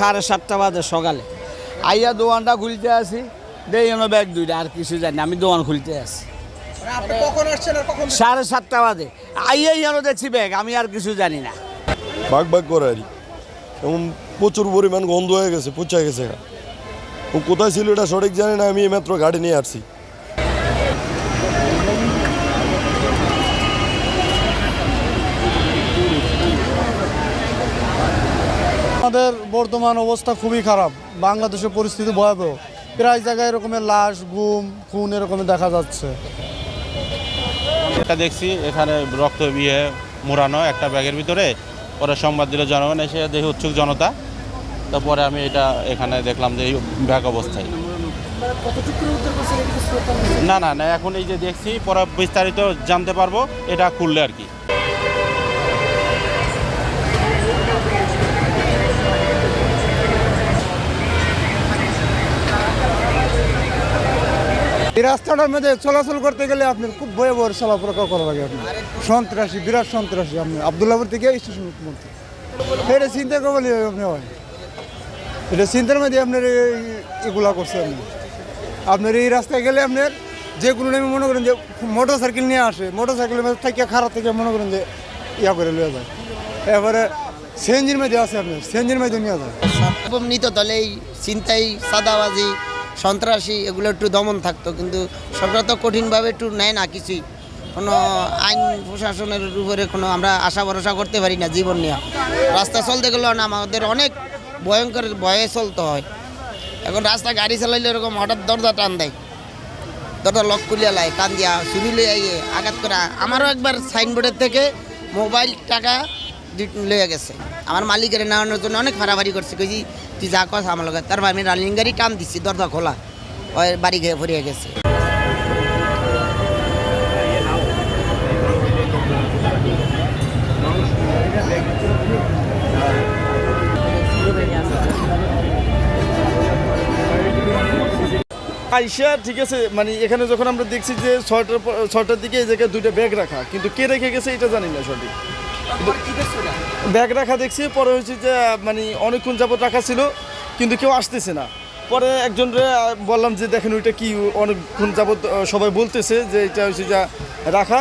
সাড়ে সাতটা বাজে সকালে। আইয়া দোকানটা খুলতে আসি দেই ব্যাগ দুইটা আর কিছু জানি না, আমি দোকান খুলতে আসি। আপনি কখন আসছেন আর কখন সাড়ে সাতটা বাজে। আইয়াই যেন দেখছি ব্যাগ আমি আর কিছু জানি না। ভাগ ভাগ করে আর কি। এমন প্রচুর পরিমাণ গন্ধ হয়ে গেছে পচা গেছে ও কোথায় ছিল এটা সঠিক জানি না আমি মাত্র গাড়ি নিয়ে আসছি। আমাদের বর্তমান অবস্থা খুবই খারাপ। বাংলাদেশের পরিস্থিতি ভয়াবহ। প্রায় জায়গায় এরকমের লাশ গুম খুন এরকমের দেখা যাচ্ছে। একটা দেখছি এখানে রক্ত বিয়ে মোড়ানো একটা ব্যাগের ভিতরে। পরে সংবাদ দিল জনগণ এসে দেখি উৎসুক জনতা। তারপরে আমি এটা এখানে দেখলাম যে এই ব্যাগ অবস্থায়। না না না, এখন এই যে দেখছি, পরে বিস্তারিত জানতে পারব, এটা খুললে আর কি। এই রাস্তাটার মধ্যে চলাচল করতে গেলে আপনার খুব ভয়াবহ চলাফেরা করা লাগে আপনার। সন্ত্রাসী, বিরাট সন্ত্রাসী, আপনি আবদুল্লাপুর থেকে স্টেশন মধ্যে এটা চিন্তা করবেন আপনি হয়। এটা চিন্তার মধ্যে আপনার এগুলা করছে আপনি। আপনার এই রাস্তায় গেলে আপনার যে কোনো টাইমে মনে করেন যে মোটর সাইকেল নিয়ে আসে, মোটর সাইকেলের মধ্যে থেকে খারাপ থেকে মনে করেন যে ইয়া করে লয়ে যায়। এবারে সিএনজির মধ্যে আছে আপনার সিএনজির মধ্যে নিয়ে যায়। নিত তাহলে এই চিন্তাই সাদাবাজি সন্ত্রাসী এগুলো একটু দমন থাকতো, কিন্তু সরকার তো কঠিনভাবে একটু নেয় না কিছুই। কোনো আইন প্রশাসনের উপরে কোনো আমরা আশা ভরসা করতে পারি না জীবন নিয়ে। রাস্তা চলতে গেলেও না, আমাদের অনেক ভয়ঙ্কর ভয়ে চলতে হয়। এখন রাস্তা গাড়ি চালাইলে এরকম হঠাৎ দরজা টান দেয়। দরজা লক খুলিয়া লাই কান দিয়া, চুরি লইয়া ইয়ে আঘাত করা। আমারও একবার সাইনবোর্ডের থেকে মোবাইল টাকা লইয়া গেছে। আমার মালিকের নেওয়ানোর জন্য অনেক ফাড়াফাড়ি করছে। কইছি, তুই যা কস আমার লগে। তারপর আমি রানিং গাড়ি টান দিচ্ছি দরজা খোলা। ওই বাড়ি গিয়ে ফরিয়ে গেছে। আইসা ঠিক আছে মানে এখানে যখন আমরা দেখছি যে ছয়টার পর- ছয়টার দিকে এই জায়গায় দুইটা ব্যাগ রাখা কিন্তু কে রেখে গেছে এটা জানি না সঠিক। ব্যাগ রাখা দেখছি পরে হয়েছে যে মানে অনেকক্ষণ যাবত রাখা ছিল কিন্তু কেউ আসতেছে না। পরে একজনরে আহ, বললাম যে দেখেন ওইটা কি? অনেকক্ষণ যাবত সবাই বলতেছে যে এটা হচ্ছে যা রাখা।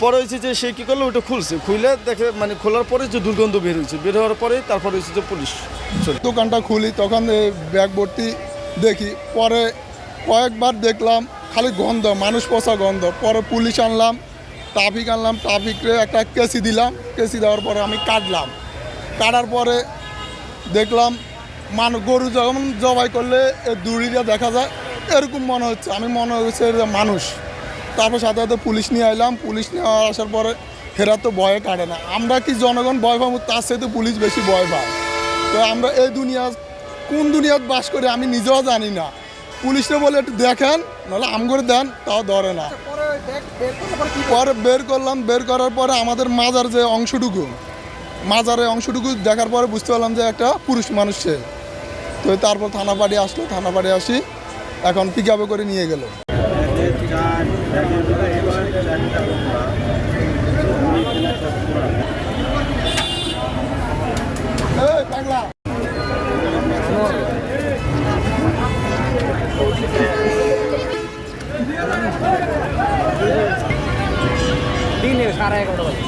পরে হয়েছে যে সে কী করল? ওটা খুলছে। খুলে দেখে মানে খোলার পরে যে দুর্গন্ধ বের হয়েছে বের হওয়ার পরে তারপরে হচ্ছে যে পুলিশ। দোকানটা খুলি তখন ব্যাগ ভর্তি দেখি। পরে কয়েকবার দেখলাম খালি গন্ধ, মানুষ পচা গন্ধ। পরে পুলিশ আনলাম ট্রাফিক আনলাম ট্রাফিকে একটা কেসি দিলাম। কেসি দেওয়ার পরে আমি কাটলাম। কাটার পরে দেখলাম মানুষ গরু যখন জবাই করলে দূরিটা দেখা যায়, এরকম মনে হচ্ছে। আমি মনে হচ্ছে মানুষ। তারপর সাথে সাথে পুলিশ নিয়ে আইলাম। পুলিশ নিয়ে আসার পরে হেরা তো ভয়ে কাটে না। আমরা কি জনগণ ভয় পাবো? তার সাথে পুলিশ বেশি ভয় পায়। তো আমরা এই দুনিয়া কোন দুনিয়াত বাস করি আমি নিজেও জানি না। পুলিশে বলে একটু দেখেন, নাহলে আম করে দেন, তাও ধরে না। পরে বের করলাম, বের করার পরে আমাদের মাজার যে অংশটুকু, মাজারের অংশটুকু দেখার পরে বুঝতে পারলাম যে একটা পুরুষ মানুষ সে। তো তারপর থানা বাড়ি আসলো, থানা বাড়ি আসি, এখন পিক করে নিয়ে গেল। আড়াই এগারোটা বাজে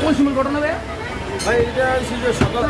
কোন সময় ঘটনা ভাই ভাই এটা সকাল